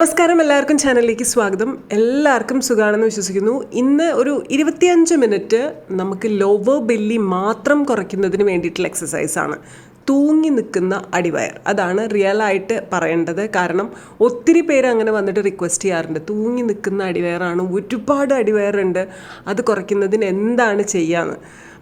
നമസ്കാരം എല്ലാവർക്കും ചാനലിലേക്ക് സ്വാഗതം. എല്ലാവർക്കും സുഖമാണെന്ന് വിശ്വസിക്കുന്നു. ഇന്ന് ഒരു ഇരുപത്തിയഞ്ച് മിനിറ്റ് നമുക്ക് ലോവർ ബെല്ലി മാത്രം കുറയ്ക്കുന്നതിന് വേണ്ടിയിട്ടുള്ള എക്സസൈസ് ആണ്. തൂങ്ങി നിൽക്കുന്ന അടിവയർ. അതാണ് റിയൽ ആയിട്ട് പറയേണ്ടത്. കാരണം ഒത്തിരി പേര് അങ്ങനെ വന്നിട്ട് റിക്വസ്റ്റ് ചെയ്യാറുണ്ട്. തൂങ്ങി നിൽക്കുന്ന അടിവയറാണ്. ഒരുപാട് അടിവയറുണ്ട്. അത് കുറയ്ക്കുന്നതിന് എന്താണ് ചെയ്യാന്ന്.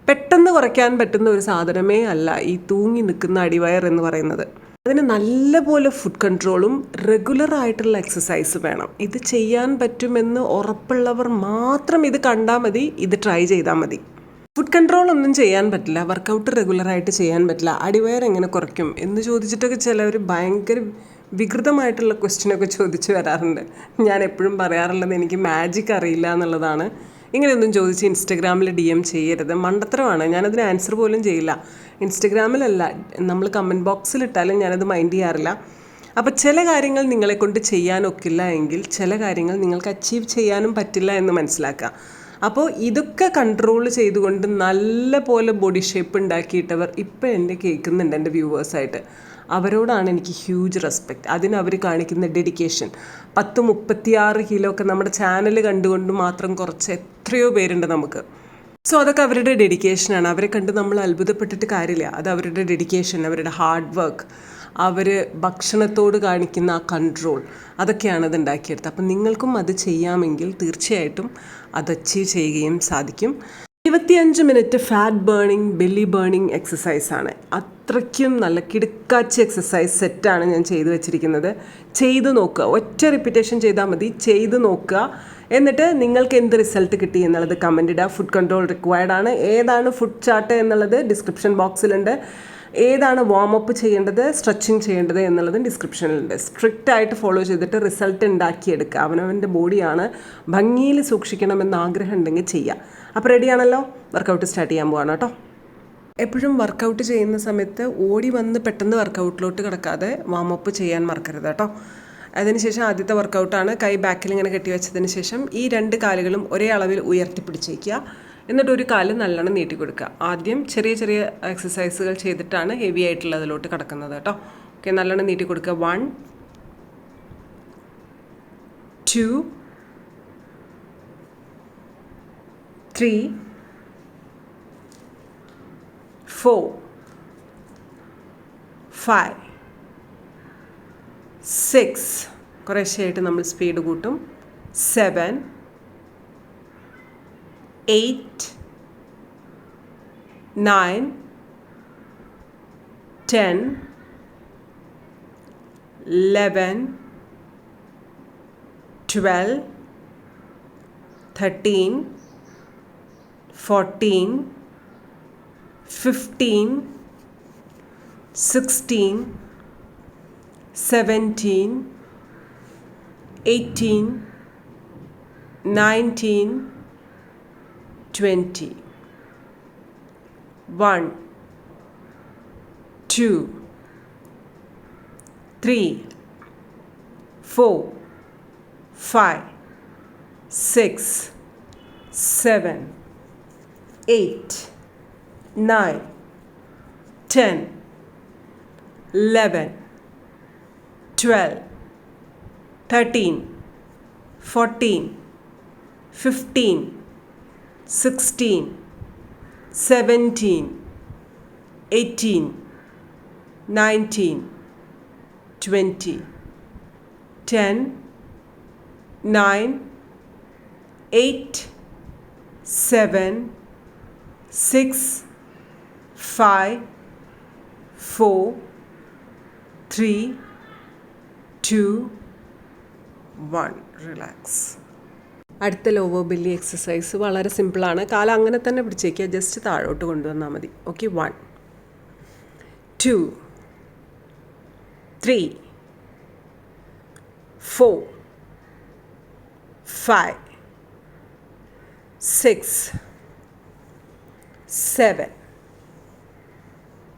പെട്ടെന്ന് കുറയ്ക്കാൻ പറ്റുന്ന ഒരു സാധനമേ അല്ല ഈ തൂങ്ങി നിൽക്കുന്ന അടിവയർ എന്ന് പറയുന്നത്. അതിന് നല്ലപോലെ ഫുഡ് കൺട്രോളും റെഗുലർ ആയിട്ടുള്ള എക്സസൈസ് വേണം. ഇത് ചെയ്യാൻ പറ്റുമെന്ന് ഉറപ്പുള്ളവർ മാത്രം ഇത് കണ്ടാൽ മതി ഇത് ട്രൈ ചെയ്താൽ മതി. ഫുഡ് കൺട്രോൾ ഒന്നും ചെയ്യാൻ പറ്റില്ല വർക്കൗട്ട് റെഗുലറായിട്ട് ചെയ്യാൻ പറ്റില്ല. അടിവയർ എങ്ങനെ കുറയ്ക്കും എന്ന് ചോദിച്ചിട്ടൊക്കെ ചിലവർ ഭയങ്കര വികൃതമായിട്ടുള്ള ക്വസ്റ്റ്യനൊക്കെ ചോദിച്ചു വരാറുണ്ട്. ഞാൻ എപ്പോഴും പറയാറുള്ളത് എനിക്ക് മാജിക് അറിയില്ല എന്നുള്ളതാണ്. ഇങ്ങനെയൊന്നും ചോദിച്ച് ഇൻസ്റ്റഗ്രാമിൽ ഡി എം ചെയ്യരുത്. മണ്ടത്തരമാണ്. ഞാനതിന് ആൻസർ പോലും ചെയ്യില്ല. ഇൻസ്റ്റഗ്രാമിലല്ല നമ്മൾ കമന്റ് ബോക്സിൽ ഇട്ടാലും ഞാനത് മൈൻഡ് ചെയ്യാറില്ല. അപ്പോൾ ചില കാര്യങ്ങൾ നിങ്ങളെ കൊണ്ട് ചെയ്യാനൊക്കില്ല എങ്കിൽ ചില കാര്യങ്ങൾ നിങ്ങൾക്ക് അച്ചീവ് ചെയ്യാനും പറ്റില്ല എന്ന് മനസ്സിലാക്കുക. അപ്പോൾ ഇതൊക്കെ കൺട്രോൾ ചെയ്തുകൊണ്ട് നല്ല പോലെ ബോഡി ഷേപ്പ് ഉണ്ടാക്കിയിട്ടവർ ഇപ്പോൾ എന്നെ കേൾക്കുന്നുണ്ട് എന്റെ വ്യൂവേഴ്സായിട്ട് അവരോടാണ് എനിക്ക് ഹ്യൂജ് റെസ്പെക്റ്റ് അതിന് അവർ കാണിക്കുന്ന ഡെഡിക്കേഷൻ പത്ത് മുപ്പത്തിയാറ് കിലോ ഒക്കെ നമ്മുടെ ചാനൽ കണ്ടുകൊണ്ട് മാത്രം കുറച്ച് എത്രയോ പേരുണ്ട് നമുക്ക്. സോ അതൊക്കെ അവരുടെ ഡെഡിക്കേഷനാണ് അവരെ കണ്ട് നമ്മൾ അത്ഭുതപ്പെട്ടിട്ട് കാര്യമില്ല. അത് അവരുടെ ഡെഡിക്കേഷൻ അവരുടെ ഹാർഡ് വർക്ക് അവർ ഭക്ഷണത്തോട് കാണിക്കുന്ന ആ കൺട്രോൾ അതൊക്കെയാണ് അത് ഉണ്ടാക്കിയെടുത്തത്. അപ്പം നിങ്ങൾക്കും അത് ചെയ്യാമെങ്കിൽ തീർച്ചയായിട്ടും അത് അച്ചീവ് ചെയ്യുകയും സാധിക്കും. ഇരുപത്തിയഞ്ച് minute fat burning belly burning എക്സസൈസാണ് ആണ്. അത്രയ്ക്കും നല്ല കിടുക്കാച്ചി എക്സസൈസ് സെറ്റാണ് ഞാൻ ചെയ്തു വെച്ചിരിക്കുന്നത്. ചെയ്ത് നോക്കുക. ഒറ്റ റിപ്പീറ്റേഷൻ ചെയ്താൽ മതി. ചെയ്ത് നോക്കുക. എന്നിട്ട് നിങ്ങൾക്ക് എന്ത് റിസൾട്ട് കിട്ടി എന്നുള്ളത് കമന്റ് ഇടുക. ഫുഡ് കൺട്രോൾ റിക്വയർഡ് ആണ്. ഏതാണ് ഫുഡ് ചാർട്ട് എന്നുള്ളത് ഡിസ്ക്രിപ്ഷൻ ബോക്സിലുണ്ട് ഏതാണ് വാം അപ്പ് ചെയ്യേണ്ടത് സ്ട്രെച്ചിങ് ചെയ്യേണ്ടത് എന്നുള്ളത് ഡിസ്ക്രിപ്ഷനിലുണ്ട് സ്ട്രിക്റ്റ് ആയിട്ട് ഫോളോ ചെയ്തിട്ട് റിസൾട്ട് ഉണ്ടാക്കിയെടുക്കുക. അവനവന്റെ ബോഡിയാണ് ഭംഗിയിൽ സൂക്ഷിക്കണമെന്ന് ആഗ്രഹം ഉണ്ടെങ്കിൽ ചെയ്യുക. അപ്പോൾ റെഡിയാണല്ലോ വർക്കൗട്ട് സ്റ്റാർട്ട് ചെയ്യാൻ പോവാണ് കേട്ടോ. എപ്പോഴും വർക്കൗട്ട് ചെയ്യുന്ന സമയത്ത് ഓടി വന്ന് പെട്ടെന്ന് വർക്കൗട്ടിലോട്ട് കിടക്കാതെ വാമപ്പ് ചെയ്യാൻ മറക്കരുത് കേട്ടോ. അതിനുശേഷം ആദ്യത്തെ വർക്കൗട്ടാണ് കൈ ബാക്കിൽ ഇങ്ങനെ കെട്ടി കെട്ടിവെച്ചതിന് ശേഷം ഈ രണ്ട് കാലുകളും ഒരേ അളവിൽ ഉയർത്തിപ്പിടിച്ചേക്കുക. എന്നിട്ട് ഒരു കാൽ നല്ലോണം നീട്ടി കൊടുക്കുക. ആദ്യം ചെറിയ ചെറിയ എക്സസൈസുകൾ ചെയ്തിട്ടാണ് ഹെവി ആയിട്ടുള്ളതിലോട്ട് കിടക്കുന്നത് കേട്ടോ. ഓക്കെ നല്ലോണം നീട്ടി കൊടുക്കുക. One two three four five six കുറേശ്ശെയായിട്ട് നമ്മൾ സ്പീഡ് കൂട്ടും. Seven eight nine ten eleven twelve thirteen fourteen 15, 16, 17, 18, 19, 20. 1, 2, 3, 4, 5, 6, 7, 8 nine, ten, eleven, twelve, thirteen, fourteen, fifteen, sixteen, seventeen, eighteen, nineteen, twenty, ten, nine, eight, seven, six, five, four, three, two, one. Relax. അടുത്ത lower belly exercise വളരെ സിമ്പിളാണ് കാലം അങ്ങനെ തന്നെ പിടിച്ചേക്കുക just താഴോട്ട് കൊണ്ടുവന്നാൽ മതി. Okay one two three four five six seven,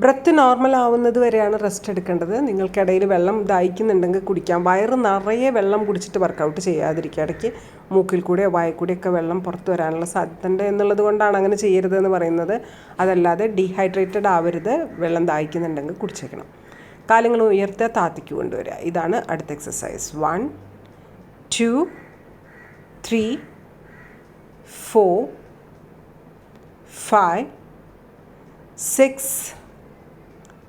Breath normal ആവുന്നത് വരെയാണ് റെസ്റ്റ് എടുക്കേണ്ടത്. നിങ്ങൾക്കിടയിൽ വെള്ളം ദാഹിക്കുന്നുണ്ടെങ്കിൽ കുടിക്കാം. വയറ് നിറയെ വെള്ളം കുടിച്ചിട്ട് വർക്കൗട്ട് ചെയ്യാതിരിക്കുക. ഇടയ്ക്ക് മൂക്കിൽ കൂടെയോ വായ കൂടെയൊക്കെ വെള്ളം പുറത്തു വരാനുള്ള സാധ്യത ഉണ്ട് എന്നുള്ളത് കൊണ്ടാണ് അങ്ങനെ ചെയ്യരുതെന്ന് പറയുന്നത്. അതല്ലാതെ ഡീഹൈഡ്രേറ്റഡ് ആവരുത്. വെള്ളം ദാഹിക്കുന്നുണ്ടെങ്കിൽ കുടിച്ചേക്കണം. കാലങ്ങൾ ഉയർത്തുക താത്തിക്ക് കൊണ്ടുവരിക. ഇതാണ് അടുത്ത exercise one two three four five six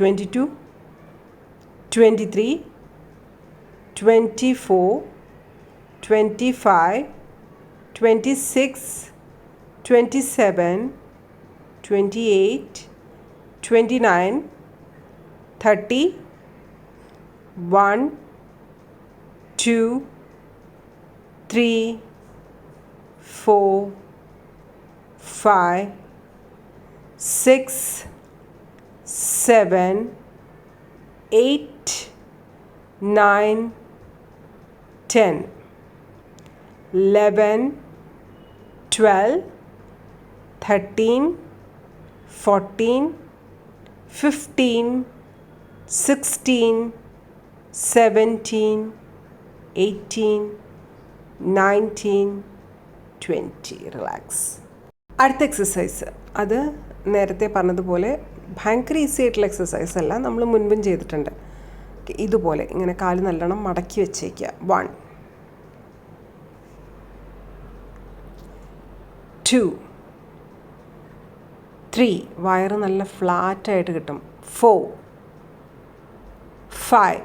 22 23 24 25 26 27 28 29 30 1 2 3 4 5 6 seven, eight, nine, ten, eleven, twelve, thirteen, fourteen, fifteen, sixteen, seventeen, eighteen, nineteen twenty relax അടുത്ത എക്സസൈസ് അത് നേരത്തെ പറഞ്ഞതുപോലെ ഭയങ്കര ഈസി ആയിട്ടുള്ള എക്സസൈസ് അല്ല. നമ്മൾ മുൻപും ചെയ്തിട്ടുണ്ട്. ഇതുപോലെ ഇങ്ങനെ കാൽ നല്ലോണം മടക്കി വെച്ചേക്കുക വൺ ടു ത്രീ വയറ് നല്ല ഫ്ലാറ്റായിട്ട് കിട്ടും. Four five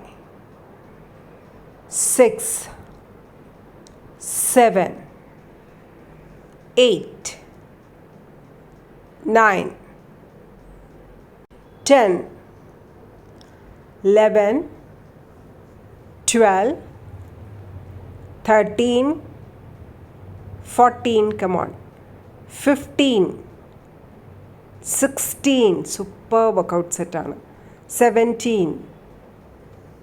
six seven eight nine 10, 11, 12, 13, 14, come on, 15, 16, super workout set on, 17,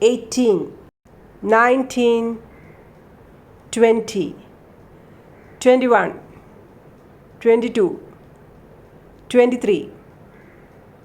18, 19, 20, 21, 22, 23,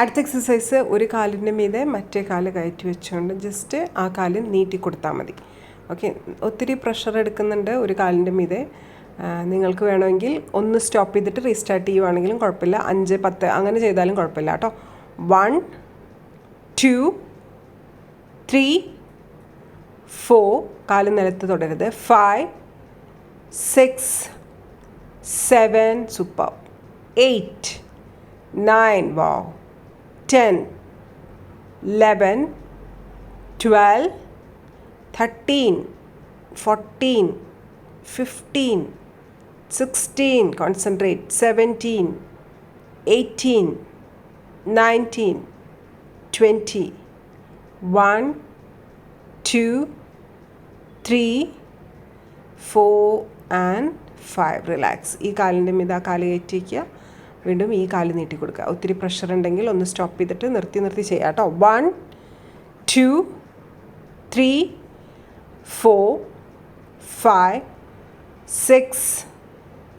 അടുത്ത എക്സസൈസ് ഒരു കാലിന്റെ മീതെ മറ്റേ കാൽ കയറ്റി വെച്ചുകൊണ്ട് ജസ്റ്റ് ആ കാൽ നീട്ടി കൊടുത്താൽ മതി. ഓക്കെ ഒത്തിരി പ്രഷർ എടുക്കുന്നുണ്ട് ഒരു കാലിന്റെ മീതെ. നിങ്ങൾക്ക് വേണമെങ്കിൽ ഒന്ന് സ്റ്റോപ്പ് ചെയ്തിട്ട് റീസ്റ്റാർട്ട് ചെയ്യുവാണെങ്കിലും കുഴപ്പമില്ല. അഞ്ച് പത്ത് അങ്ങനെ ചെയ്താലും കുഴപ്പമില്ല കേട്ടോ. വൺ ടു ത്രീ ഫോർ കാൽ നിലത്ത് തുടരുത്. Five six seven super eight nine wow ten eleven twelve thirteen fourteen fifteen sixteen concentrate seventeen eighteen nineteen twenty one two three four and five relax ഈ കാലിന്റെ മീത് ആ കാൽ വീണ്ടും ഈ കാൽ നീട്ടി കൊടുക്കുക. ഒത്തിരി പ്രഷർ ഉണ്ടെങ്കിൽ ഒന്ന് സ്റ്റോപ്പ് ചെയ്തിട്ട് നിർത്തി നിർത്തി ചെയ്യാം കേട്ടോ. One two three four five six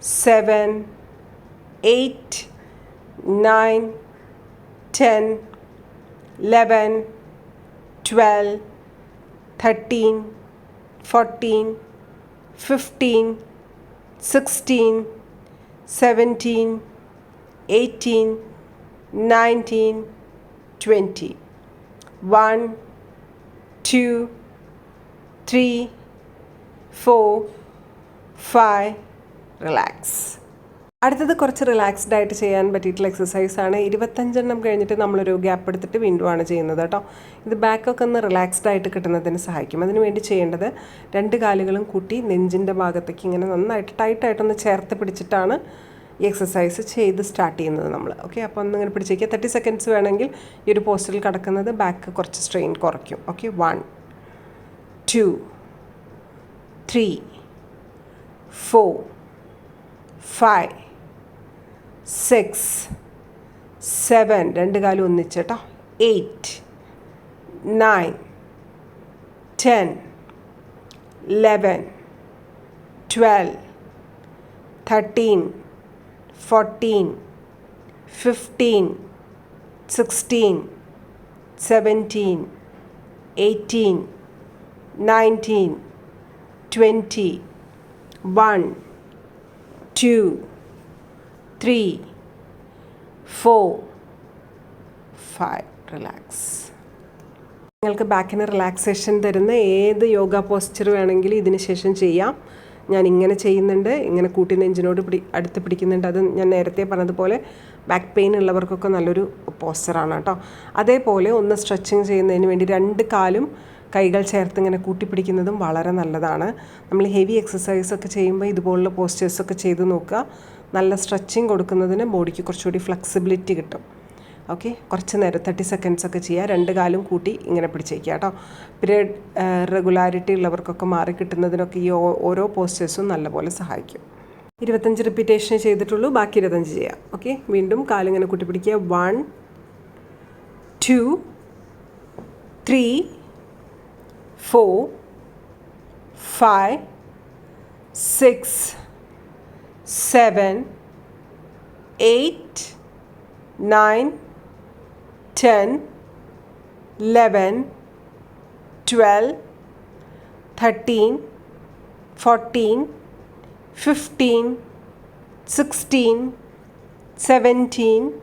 seven eight nine ten eleven twelve thirteen fourteen fifteen sixteen seventeen eighteen nineteen twenty one two three four five relax അടുത്തത് കുറച്ച് റിലാക്സ്ഡ് ആയിട്ട് ചെയ്യാൻ പറ്റിയിട്ടുള്ള എക്സസൈസ് ആണ്. ഇരുപത്തഞ്ചെണ്ണം കഴിഞ്ഞിട്ട് നമ്മളൊരു ഗ്യാപ്പ് എടുത്തിട്ട് വീണ്ടും ആണ് ചെയ്യുന്നത് കേട്ടോ. ഇത് ബാക്കൊക്കെ ഒന്ന് റിലാക്സ്ഡ് ആയിട്ട് കിട്ടുന്നതിന് സഹായിക്കും. അതിന് വേണ്ടി ചെയ്യേണ്ടത് രണ്ട് കാലുകളും കൂട്ടി നെഞ്ചിന്റെ ഭാഗത്തേക്ക് ഇങ്ങനെ നന്നായിട്ട് ടൈറ്റായിട്ടൊന്ന് ചേർത്ത് പിടിച്ചിട്ടാണ് ഈ എക്സസൈസ് ചെയ്ത് സ്റ്റാർട്ട് ചെയ്യുന്നത് നമ്മൾ ഓക്കെ അപ്പോൾ ഒന്ന് ഇങ്ങനെ പിടിച്ചേക്കുക തേർട്ടി സെക്കൻഡ്സ് വേണമെങ്കിൽ ഈ ഒരു പോസ്റ്റിൽ കിടക്കുന്നത് ബാക്ക് കുറച്ച് സ്ട്രെയിൻ കുറയ്ക്കും. Okay one two three four five six seven രണ്ട് കാലം ഒന്നിച്ച് കേട്ടോ eight nine ten eleven twelve thirteen fourteen fifteen sixteen seventeen eighteen nineteen twenty one two three four five relax നിങ്ങൾക്ക് ബാക്കിന് റിലാക്സേഷൻ തരുന്ന ഏത് യോഗ പോസ്ചർ വേണമെങ്കിലും ഇതിന് ശേഷം ചെയ്യാം. ഞാൻ ഇങ്ങനെ ചെയ്യുന്നുണ്ട് ഇങ്ങനെ കൂട്ടി നെഞ്ചിനോട് പിടി അടുത്ത് പിടിക്കുന്നുണ്ട്. അത് ഞാൻ നേരത്തെ പറഞ്ഞതുപോലെ ബാക്ക് പെയിൻ ഉള്ളവർക്കൊക്കെ നല്ലൊരു പോസ്റ്ററാണ് കേട്ടോ. അതേപോലെ ഒന്ന് സ്ട്രെച്ചിങ് ചെയ്യുന്നതിന് വേണ്ടി രണ്ട് കാലും കൈകൾ ചേർത്ത് ഇങ്ങനെ കൂട്ടിപ്പിടിക്കുന്നതും വളരെ നല്ലതാണ്. നമ്മൾ ഹെവി എക്സസൈസ് ഒക്കെ ചെയ്യുമ്പോൾ ഇതുപോലുള്ള പോസ്റ്റേഴ്സൊക്കെ ചെയ്ത് നോക്കുക. നല്ല സ്ട്രെച്ചിങ് കൊടുക്കുന്നതിന് ബോഡിക്ക് കുറച്ചുകൂടി ഫ്ലെക്സിബിലിറ്റി കിട്ടും. ഓക്കെ കുറച്ച് നേരം തേർട്ടി സെക്കൻഡ്സ് ഒക്കെ ചെയ്യുക. രണ്ട് കാലും കൂട്ടി ഇങ്ങനെ പിടിച്ചേക്കുക കേട്ടോ. പീരിയഡ് റെഗുലാരിറ്റി ഉള്ളവർക്കൊക്കെ മാറി കിട്ടുന്നതിനൊക്കെ ഈ ഓരോ പോസ്റ്റേഴ്സും നല്ലപോലെ സഹായിക്കും. ഇരുപത്തഞ്ച് റിപ്പീറ്റേഷൻ ചെയ്തിട്ടുള്ളൂ ബാക്കി ഇരുപത്തഞ്ച് ചെയ്യാം. ഓക്കെ വീണ്ടും കാലിങ്ങനെ കൂട്ടി പിടിക്കുക. One two three four five six seven eight nine 10, 11, 12, 13, 14, 15, 16, 17,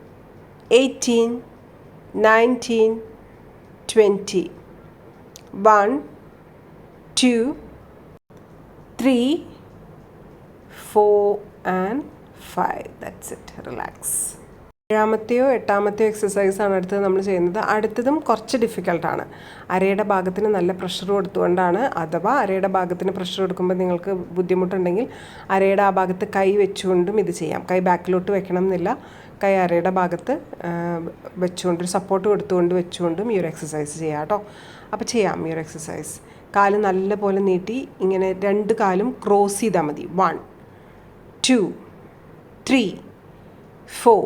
18, 19, 20. 1, 2, 3, 4 and 5. That's it. Relax. ഏഴാമത്തെയോ എട്ടാമത്തെയോ എക്സസൈസാണ് അടുത്തത് നമ്മൾ ചെയ്യുന്നത്. അടുത്തതും കുറച്ച് ഡിഫിക്കൽട്ടാണ് അരയുടെ ഭാഗത്തിന് നല്ല പ്രഷർ കൊടുത്തുകൊണ്ടാണ് അഥവാ അരയുടെ ഭാഗത്തിന് പ്രഷർ കൊടുക്കുമ്പോൾ നിങ്ങൾക്ക് ബുദ്ധിമുട്ടുണ്ടെങ്കിൽ അരയുടെ ആ ഭാഗത്ത് കൈ വെച്ചുകൊണ്ടും ഇത് ചെയ്യാം. കൈ ബാക്കിലോട്ട് വെക്കണം എന്നില്ല കൈ അരയുടെ ഭാഗത്ത് വെച്ചുകൊണ്ട് ഒരു സപ്പോർട്ട് കൊടുത്തുകൊണ്ട് വെച്ചുകൊണ്ടും ഈ ഒരു എക്സസൈസ് ചെയ്യാം കേട്ടോ. അപ്പോൾ ചെയ്യാം ഈ ഒരു എക്സസൈസ് കാൽ നല്ലപോലെ നീട്ടി ഇങ്ങനെ രണ്ട് കാലും ക്രോസ് ചെയ്താൽ മതി. One two three four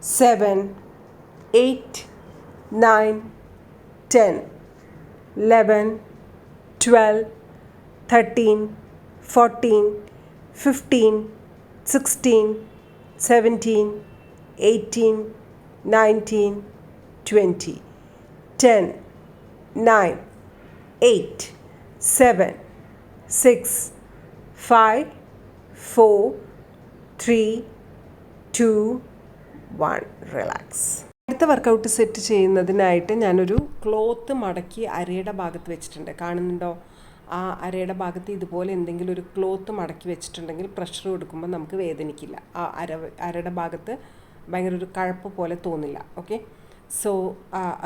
7, 8, 9, 10, 11, 12, 13, 14, 15, 16, 17, 18, 19, 20, 10, 9, 8, 7, 6, 5, 4, 3, 2, 1. Relax. അടുത്ത വർക്കൗട്ട് സെറ്റ് ചെയ്യുന്നതിനായിട്ട് ഞാനൊരു ക്ലോത്ത് മടക്കി അരയുടെ ഭാഗത്ത് വെച്ചിട്ടുണ്ട്. കാണുന്നുണ്ടോ? ആ അരയുടെ ഭാഗത്ത് ഇതുപോലെ എന്തെങ്കിലും ഒരു ക്ലോത്ത് മടക്കി വെച്ചിട്ടുണ്ടെങ്കിൽ പ്രഷർ കൊടുക്കുമ്പോൾ നമുക്ക് വേദനിക്കില്ല. ആ അര അരയുടെ ഭാഗത്ത് ഭയങ്കര ഒരു കഴപ്പ് പോലെ തോന്നില്ല. ഓക്കെ സോ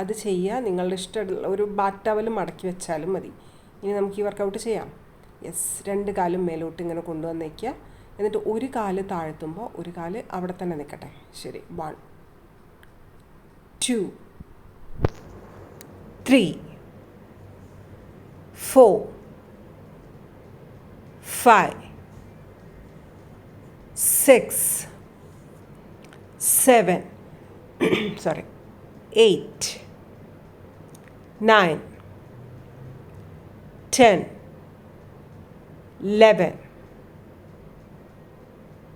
അത് ചെയ്യുക നിങ്ങളുടെ ഇഷ്ടമുള്ള ഒരു ബാറ്റ് ടവൽ മടക്കി വെച്ചാലും മതി. ഇനി നമുക്ക് ഈ വർക്കൗട്ട് ചെയ്യാം. യെസ് രണ്ട് കാലും മേലോട്ട് ഇങ്ങനെ കൊണ്ടുവന്നേക്കുക. എന്നിട്ട് ഒരു കാൽ താഴ്ത്തുമ്പോൾ ഒരു കാൽ അവിടെ തന്നെ നിൽക്കട്ടെ ശരി. One two three four five six seven sorry eight nine ten eleven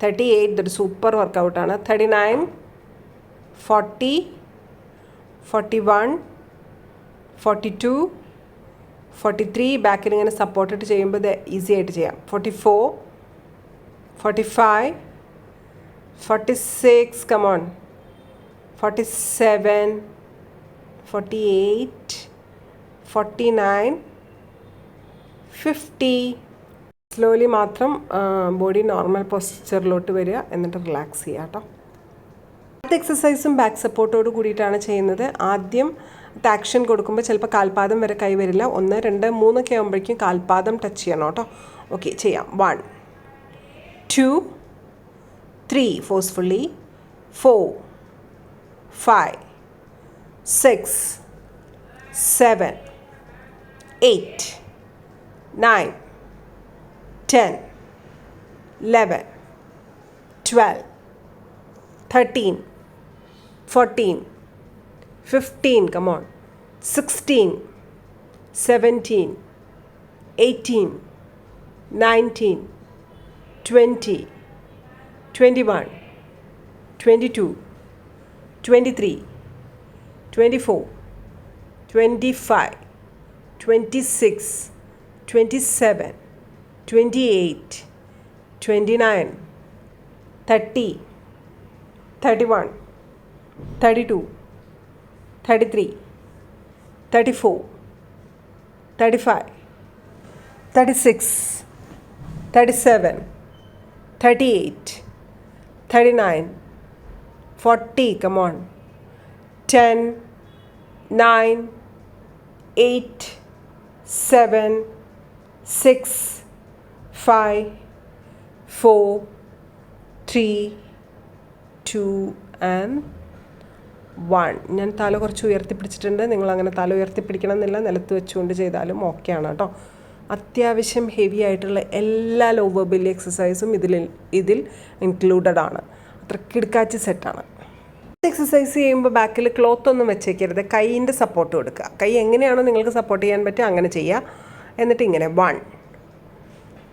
38 ഇതൊരു super വർക്കൗട്ടാണ് thirty nine forty forty one forty two forty three ബാക്കിൽ ഇങ്ങനെ സപ്പോർട്ടിട്ട് ചെയ്യുമ്പോൾ ഇത് ഈസി ആയിട്ട് ചെയ്യാം. Forty four forty five forty six come on forty seven forty eight forty nine fifty slowly മാത്രം body normal പോസ്ചറിലോട്ട് വരിക എന്നിട്ട് റിലാക്സ് ചെയ്യുക കേട്ടോ. അടുത്ത എക്സസൈസും ബാക്ക് സപ്പോർട്ടോട് കൂടിയിട്ടാണ് ചെയ്യുന്നത്. ആദ്യം ടാക്ഷൻ കൊടുക്കുമ്പോൾ ചിലപ്പോൾ കാൽപാദം വരെ കൈ വരില്ല. ഒന്ന് രണ്ട് മൂന്നൊക്കെ ആകുമ്പോഴേക്കും കാൽപാദം ടച്ച് ചെയ്യണം കേട്ടോ. ഓക്കെ ചെയ്യാം. One two three forcefully four five six seven eight nine 10, 11, 12, 13, 14, 15, come on, 16, 17, 18, 19, 20, 21, 22, 23, 24, 25, 26, 27, 28, 29, 30, 31, 32, 33, 34, 35, 36, 37, 38, 39, 40, come on, 10, 9, 8, 7, 6, 5, 4, 3, 2, and one ഞാൻ തല കുറച്ച് ഉയർത്തിപ്പിടിച്ചിട്ടുണ്ട് നിങ്ങൾ അങ്ങനെ തല ഉയർത്തിപ്പിടിക്കണം എന്നില്ല നിലത്ത് വെച്ചുകൊണ്ട് ചെയ്താലും ഓക്കെയാണ് കേട്ടോ. അത്യാവശ്യം ഹെവി ആയിട്ടുള്ള എല്ലാ ലോവർ ബെല്ലി എക്സസൈസും ഇതിൽ ഇതിൽ ഇൻക്ലൂഡഡ് ആണ്. അത്ര കിടക്കാച്ചി സെറ്റാണ് എക്സസൈസ് ചെയ്യുമ്പോൾ ബാക്കിൽ ക്ലോത്ത് ഒന്നും വെച്ചേക്കരുത്. കൈയിന്റെ സപ്പോർട്ട് കൊടുക്കുക. കൈ എങ്ങനെയാണോ നിങ്ങൾക്ക് സപ്പോർട്ട് ചെയ്യാൻ പറ്റുക അങ്ങനെ ചെയ്യുക. എന്നിട്ട് ഇങ്ങനെ one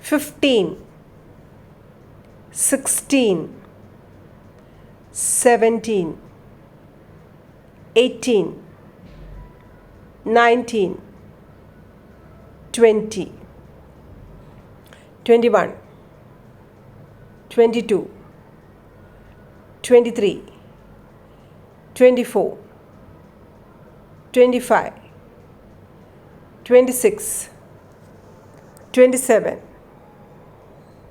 fifteen, sixteen, seventeen, eighteen, nineteen, twenty, twenty-one, twenty-two, twenty-three, twenty-four, twenty-five, twenty-six. 27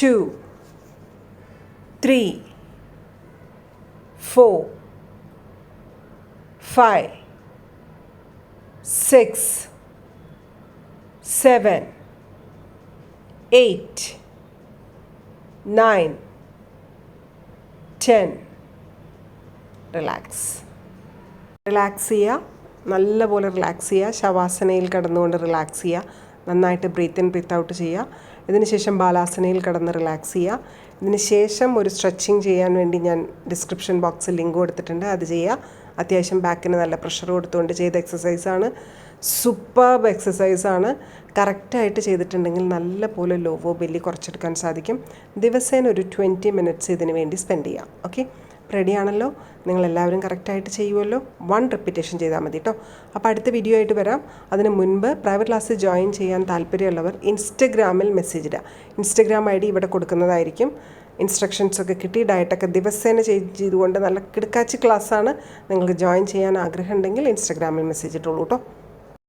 two, three, four, five, six, seven, eight, nine, ten relax relax ചെയ്യുക. നല്ലപോലെ റിലാക്സ് ചെയ്യുക. ശവാസനയിൽ കിടന്നുകൊണ്ട് റിലാക്സ് ചെയ്യുക. നന്നായിട്ട് ബ്രീത്ത് ഇൻ ബ്രീത്ത് ഔട്ട് ചെയ്യുക. ഇതിന് ശേഷം ബാലാസനയിൽ കിടന്ന് റിലാക്സ് ചെയ്യുക. ഇതിന് ശേഷം ഒരു സ്ട്രെച്ചിങ് ചെയ്യാൻ വേണ്ടി ഞാൻ ഡിസ്ക്രിപ്ഷൻ ബോക്സിൽ ലിങ്ക് കൊടുത്തിട്ടുണ്ട്. അത് ചെയ്യുക. അത്യാവശ്യം ബാക്കിന് നല്ല പ്രഷർ കൊടുത്തുകൊണ്ട് ചെയ്ത എക്സസൈസാണ് സൂപ്പർബ് എക്സസൈസാണ് കറക്റ്റായിട്ട് ചെയ്തിട്ടുണ്ടെങ്കിൽ നല്ല പോലെ ലോവോ ബെല്ലി കുറച്ചെടുക്കാൻ സാധിക്കും. ദിവസേന ഒരു ട്വന്റി മിനിറ്റ്സ് ഇതിന് വേണ്ടി സ്പെൻഡ് ചെയ്യാം. ഓക്കെ റെഡിയാണല്ലോ. നിങ്ങളെല്ലാവരും കറക്റ്റായിട്ട് ചെയ്യുമല്ലോ. വൺ റിപ്പീറ്റേഷൻ ചെയ്താൽ മതി കേട്ടോ അപ്പോൾ അടുത്ത വീഡിയോ ആയിട്ട് വരാം. അതിന് മുൻപ് പ്രൈവറ്റ് ക്ലാസ് ജോയിൻ ചെയ്യാൻ താല്പര്യമുള്ളവർ ഇൻസ്റ്റഗ്രാമിൽ മെസ്സേജ് ഇടുക ഇൻസ്റ്റഗ്രാം ഐ ഡി ഇവിടെ കൊടുക്കുന്നതായിരിക്കും. ഇൻസ്ട്രക്ഷൻസ് ഒക്കെ കിട്ടി. ഡയറ്റൊക്കെ ദിവസേന ചെയ്തുകൊണ്ട് നല്ല കിടക്കാച്ചി ക്ലാസ്സാണ് നിങ്ങൾക്ക് ജോയിൻ ചെയ്യാൻ ആഗ്രഹം ഉണ്ടെങ്കിൽ ഇൻസ്റ്റഗ്രാമിൽ മെസ്സേജ് ഇട്ടുള്ളൂ കേട്ടോ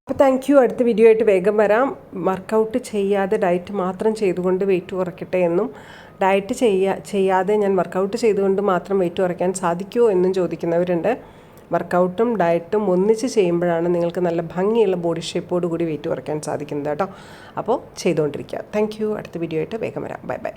അപ്പോൾ താങ്ക് യു അടുത്ത വീഡിയോ ആയിട്ട് വേഗം വരാം. വർക്കൗട്ട് ചെയ്യാതെ ഡയറ്റ് മാത്രം ചെയ്തുകൊണ്ട് വെയിറ്റ് കുറയ്ക്കട്ടെ എന്നും. ഡയറ്റ് ചെയ്യാ ചെയ്യാതെ ഞാൻ വർക്കൗട്ട് ചെയ്തുകൊണ്ട് മാത്രം വെയിറ്റ് കുറയ്ക്കാൻ സാധിക്കുമോ എന്നും ചോദിക്കുന്നവരുണ്ട്. വർക്കൗട്ടും ഡയറ്റും ഒന്നിച്ച് ചെയ്യുമ്പോഴാണ് നിങ്ങൾക്ക് നല്ല ഭംഗിയുള്ള ബോഡി ഷേപ്പോട് കൂടി വെയിറ്റ് കുറയ്ക്കാൻ സാധിക്കുന്നത് കേട്ടോ. അപ്പോൾ ചെയ്തുകൊണ്ടിരിക്കുക. താങ്ക് യു അടുത്ത വീഡിയോ ആയിട്ട് വേഗം വരാം. Bye bye